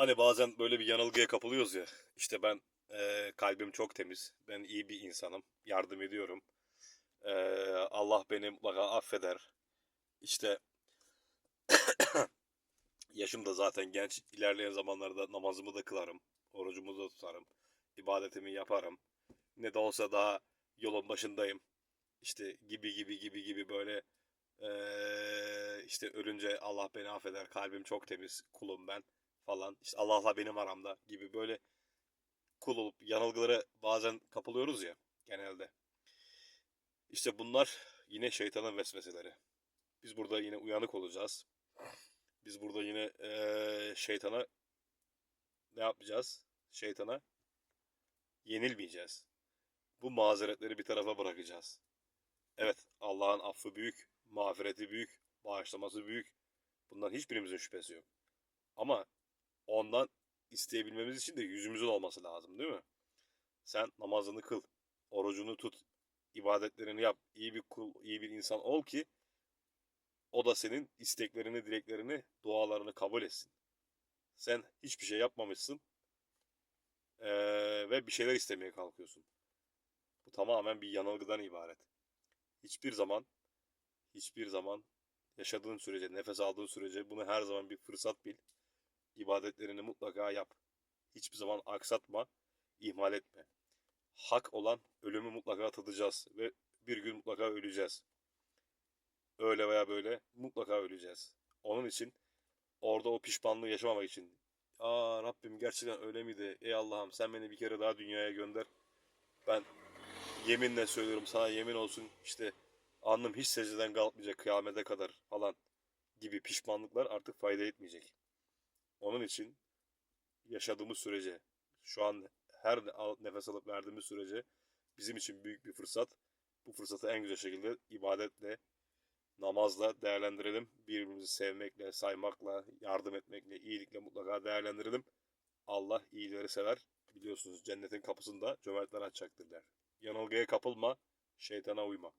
Hani bazen böyle bir yanılgıya kapılıyoruz ya. İşte ben e, kalbim çok temiz. Ben iyi bir insanım. Yardım ediyorum. E, Allah beni mutlaka affeder. İşte yaşım da zaten genç. İlerleyen zamanlarda namazımı da kılarım. Orucumu da tutarım. ibadetimi yaparım. Ne de olsa daha yolun başındayım. İşte gibi gibi gibi gibi böyle e, işte ölünce Allah beni affeder. Kalbim çok temiz. Kulum ben falan. İşte Allah'la benim aramda gibi böyle kul olup yanılgılara bazen kapılıyoruz ya genelde. İşte bunlar yine şeytanın vesveseleri. Biz burada yine uyanık olacağız. Biz burada yine eee, şeytana ne yapacağız? Şeytana yenilmeyeceğiz. Bu mazeretleri bir tarafa bırakacağız. Evet, Allah'ın affı büyük, mağfireti büyük, bağışlaması büyük. Bundan hiçbirimizin şüphesi yok. Ama ondan isteyebilmemiz için de yüzümüzün olması lazım değil mi? Sen namazını kıl, orucunu tut, ibadetlerini yap, iyi bir kul, iyi bir insan ol ki o da senin isteklerini, dileklerini, dualarını kabul etsin. Sen hiçbir şey yapmamışsın eee, ve bir şeyler istemeye kalkıyorsun. Bu tamamen bir yanılgıdan ibaret. Hiçbir zaman, hiçbir zaman yaşadığın sürece, nefes aldığın sürece bunu her zaman bir fırsat bil. İbadetlerini mutlaka yap. Hiçbir zaman aksatma, ihmal etme. Hak olan ölümü mutlaka tadacağız ve bir gün mutlaka öleceğiz. Öyle veya böyle mutlaka öleceğiz. Onun için orada o pişmanlığı yaşamamak için Aa Rabbim gerçekten öyle miydi? Ey Allah'ım sen beni bir kere daha dünyaya gönder. Ben yeminle söylüyorum sana yemin olsun işte alnım hiç secdeden kalkmayacak kıyamete kadar falan gibi pişmanlıklar artık fayda etmeyecek. Onun için yaşadığımız sürece şu an her nefes alıp verdiğimiz sürece bizim için büyük bir fırsat. Bu fırsatı en güzel şekilde ibadetle, namazla değerlendirelim. Birbirimizi sevmekle, saymakla, yardım etmekle, iyilikle mutlaka değerlendirelim. Allah iyileri sever. Biliyorsunuz cennetin kapısında cömertler açacaktır der. Yanılgıya kapılma, şeytana uyma.